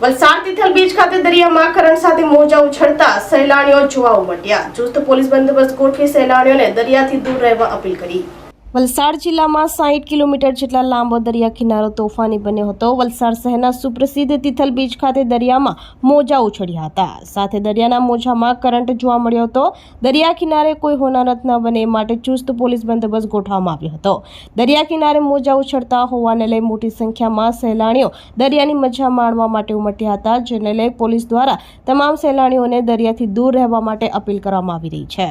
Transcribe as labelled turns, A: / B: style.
A: Valsad Tithal beach ખાતે દરિયામાં current સાથે મોજા ઉછળતા સહેલાણીઓ જોવા ઉમટ્યા ચુસ્ત પોલીસ બંદોબસ્ત ગોઠવી સહેલાણીઓને દરિયાથી દૂર રહેવા અપીલ કરી. વલસાડ જિલ્લામાં સાહીઠ કિલોમીટર જેટલા લાંબો દરિયા કિનારો તોફાની બન્યો હતો. વલસાડ શહેરના સુપ્રસિદ્ધ તિથલ બીચ ખાતે દરિયામાં મોજા ઉછળ્યા હતા. સાથે દરિયાના મોજામાં કરંટ જોવા મળ્યો હતો. દરિયા કિનારે કોઈ હોનારત ન બને માટે ચુસ્ત પોલીસ બંદોબસ્ત ગોઠવવામાં આવ્યો હતો. દરિયા કિનારે મોજા ઉછળતા હોવાને લઈ મોટી સંખ્યામાં સહેલાણીઓ દરિયાની મજા માણવા માટે ઉમટ્યા હતા, જેને લઈ પોલીસ દ્વારા તમામ સહેલાણીઓને દરિયાથી દૂર રહેવા માટે અપીલ કરવામાં આવી રહી છે.